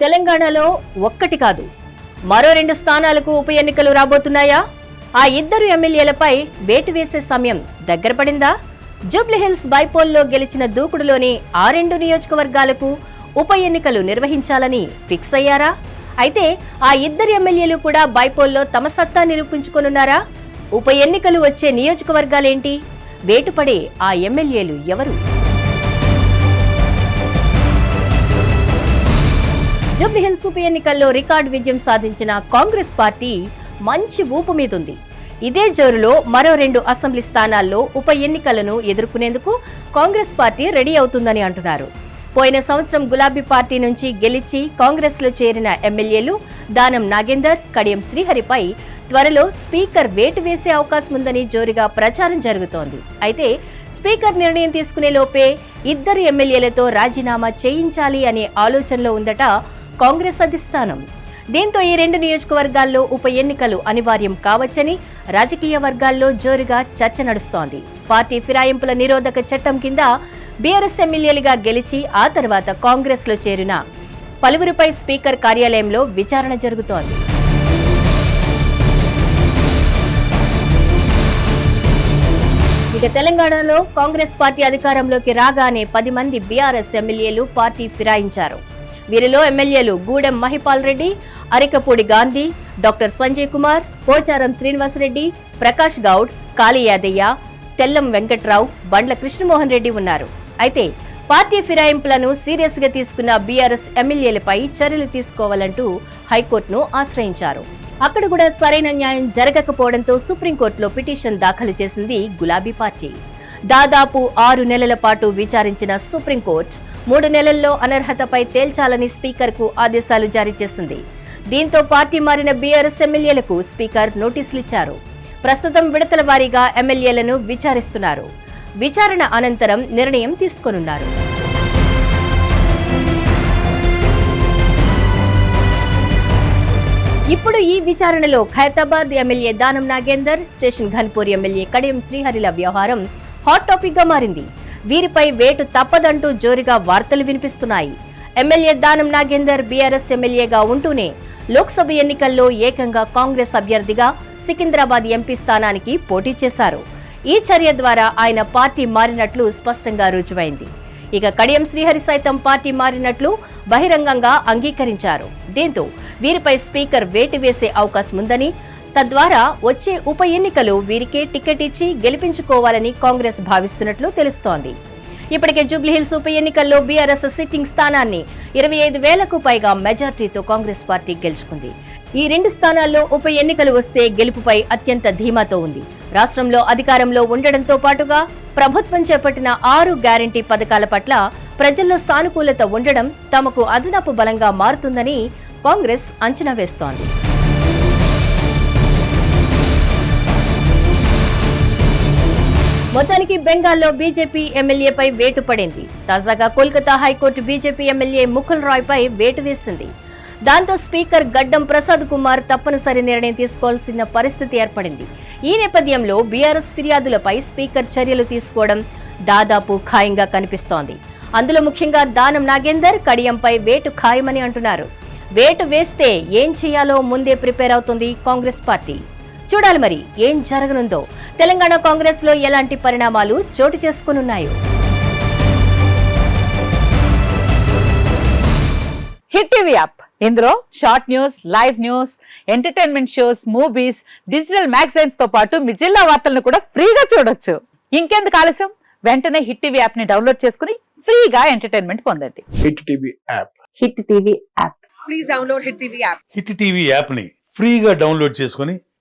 తెలంగాణలో ఒక్కటి కాదు మరో రెండు స్థానాలకు ఉప ఎన్నికలు రాబోతున్నాయా? ఆ ఇద్దరు ఎమ్మెల్యేలపై వేటు వేసే సమయం దగ్గర పడిందా? జూబ్లీహిల్స్ బైపోల్లో గెలిచిన దూకుడులోని ఆ రెండు నియోజకవర్గాలకు ఉప ఎన్నికలు నిర్వహించాలని ఫిక్స్ అయ్యారా? అయితే ఆ ఇద్దరు ఎమ్మెల్యేలు కూడా బైపోల్లో తమ సత్తా నిరూపించుకోనున్నారా? ఉప ఎన్నికలు వచ్చే నియోజకవర్గాలేంటి? వేటుపడే ఆ ఎమ్మెల్యేలు ఎవరు? జూబ్లీహిల్స్ ఉప ఎన్నికల్లో రికార్డు విజయం సాధించిన కాంగ్రెస్ పార్టీ మంచి ఊపు మీదుంది. ఇదే జోరులో మరో రెండు అసెంబ్లీ స్థానాల్లో ఉప ఎన్నికలను ఎదుర్కొనేందుకు కాంగ్రెస్ పార్టీ రెడీ అవుతుందని అంటున్నారు. పోయిన సంవత్సరం గులాబీ పార్టీ నుంచి గెలిచి కాంగ్రెస్లో చేరిన ఎమ్మెల్యేలు దానం నాగేందర్ కడియం శ్రీహరిపై త్వరలో స్పీకర్ వేటు వేసే అవకాశం ఉందని జోరుగా ప్రచారం జరుగుతోంది. అయితే స్పీకర్ నిర్ణయం తీసుకునే లోపే ఇద్దరు ఎమ్మెల్యేలతో రాజీనామా చేయించాలి అనే ఆలోచనలో ఉందట కాంగ్రెస్ అధిష్టానం. దీంతో ఈ రెండు నియోజకవర్గాల్లో ఉప ఎన్నికలు అనివార్యం కావచ్చని రాజకీయ వర్గాల్లో జోరుగా చర్చ నడుస్తోంది. పార్టీ ఫిరాయింపుల నిరోధక చట్టం కింద బీఆర్ఎస్ ఎమ్మెల్యేలుగా గెలిచి ఆ తర్వాత కాంగ్రెస్లో చేరిన పలువురిపై స్పీకర్ కార్యాలయంలో విచారణ జరుగుతోంది. ఇక తెలంగాణలో కాంగ్రెస్ పార్టీ అధికారంలోకి రాగానే పది మంది బీఆర్ఎస్ ఎమ్మెల్యేలు పార్టీ ఫిరాయించారు. వీరిలో ఎమ్మెల్యేలు గూడెం మహిపాల్ రెడ్డి అరికపూడి గాంధీ డాక్టర్ సంజయ్ కుమార్ పోచారం శ్రీనివాసరెడ్డి ప్రకాష్ గౌడ్ కాళీ యాదయ్య తెల్లం వెంకట్రావు బండ్ల కృష్ణమోహన్ రెడ్డి ఉన్నారు. అయితే పార్టీ ఫిరాయింపులను సీరియస్గా తీసుకున్న బీఆర్ఎస్ ఎమ్మెల్యేలపై చర్యలు తీసుకోవాలంటూ హైకోర్టును ఆశ్రయించారు. అక్కడ కూడా సరైన న్యాయం జరగకపోవడంతో సుప్రీంకోర్టులో పిటిషన్ దాఖలు చేసింది గులాబీ పార్టీ. దాదాపు ఆరు నెలల పాటు విచారించిన సుప్రీంకోర్టు మూడు నెలల్లో అనర్హతపై తేల్చాలని స్పీకర్కు ఆదేశాలు జారీ చేసింది. దీంతో పార్టీ మారిన బీఆర్ఎస్ ఎమ్మెల్యేలకు స్పీకర్ నోటీసులు ఇచ్చారు. ప్రస్తుతం విడతల వారీగా ఎమ్మెల్యేలను విచారిస్తున్నారు. విచారణ అనంతరం నిర్ణయం తీసుకోనున్నారు. ఇప్పుడు ఈ విచారణలో Khairatabad MLA Danam Nagender station Ghanpur MLA Kadiyam శ్రీహరిల వ్యవహారం హాట్ టాపిక్గా మారింది. వీరిపై వేటు తప్పదంటూ జోరుగా వార్తలు వినిపిస్తున్నాయి. ఎమ్మెల్యే దానం నాగేందర్ బీఆర్ఎస్ ఎమ్మెల్యేగా ఉంటూనే లోక్సభ ఎన్నికల్లో ఏకంగా కాంగ్రెస్ అభ్యర్థిగా సికింద్రాబాద్ ఎంపీ స్థానానికి పోటీ చేశారు. ఈ చర్య ద్వారా ఆయన పార్టీ మారినట్లు స్పష్టంగా రుజువైంది. ఇక కడియం శ్రీహరి సైతం పార్టీ మారినట్లు బహిరంగంగా అంగీకరించారు. దీంతో వీరిపై స్పీకర్ వేటు వేసే అవకాశం ఉందని తద్వారా వచ్చే ఉప ఎన్నికలు వీరికే టికెట్ ఇచ్చి గెలిపించుకోవాలని కాంగ్రెస్ భావిస్తున్నట్లు తెలుస్తోంది. ఇప్పటికే జూబ్లీహిల్స్ ఉప ఎన్నికల్లో బీఆర్ఎస్ సిట్టింగ్ స్థానాన్ని ఇరవై ఐదు వేలకు పైగా మెజార్టీతో కాంగ్రెస్ పార్టీ గెలుచుకుంది. ఈ రెండు స్థానాల్లో ఉప ఎన్నికలు వస్తే గెలుపుపై అత్యంత ధీమాతో ఉంది. రాష్ట్రంలో అధికారంలో ఉండడంతో పాటుగా ప్రభుత్వం చేపట్టిన ఆరు గ్యారంటీ పథకాల పట్ల ప్రజల్లో సానుకూలత ఉండడం తమకు అదనపు బలంగా మారుతుందని కాంగ్రెస్ అంచనా వేస్తోంది. మొత్తానికి బెంగాల్లో బీజేపీ ఎమ్మెల్యేపై వేటు పడింది. తాజాగా Kolkata high court BJP MLA Mukul Roy పై వేటు వేసింది. దాంతో స్పీకర్ గడ్డం ప్రసాద్ కుమార్ తప్పనిసరి నిర్ణయం తీసుకోవాల్సిన పరిస్థితి ఏర్పడింది. ఈ నేపథ్యంలో బీఆర్ఎస్ ఫిర్యాదులపై స్పీకర్ చర్యలు తీసుకోవడం దాదాపు ఖాయంగా కనిపిస్తోంది. అందులో ముఖ్యంగా దానం నాగేందర్ కడియంపై వేటు ఖాయమని అంటున్నారు. వేటు వేస్తే ఏం చేయాలో ముందే ప్రిపేర్ అవుతుంది కాంగ్రెస్ పార్టీ. చూడాలి మరి ఏం జరగనుందో. తెలంగాణ కాంగ్రెస్లో ఎలాంటి పరిణామాలు చోటు చేసుకునున్నాయో. Hit TV app. ఇందులో short news live news entertainment shows movies digital మ్యాగజైన్స్తో పాటు మీ జిల్లా వార్తలను కూడా ఫ్రీగా చూడొచ్చు. ఇంకెందుకు ఆలస్యం? వెంటనే హిట్ టీవీ యాప్ని డౌన్లోడ్ చేసుకుని ఫ్రీగా ఎంటర్టైన్మెంట్ పొందండి. Hit TV app. Hit TV app. Please download Hit TV app. Hit TV యాప్ని ఫ్రీగా డౌన్లోడ్ చేసుకొని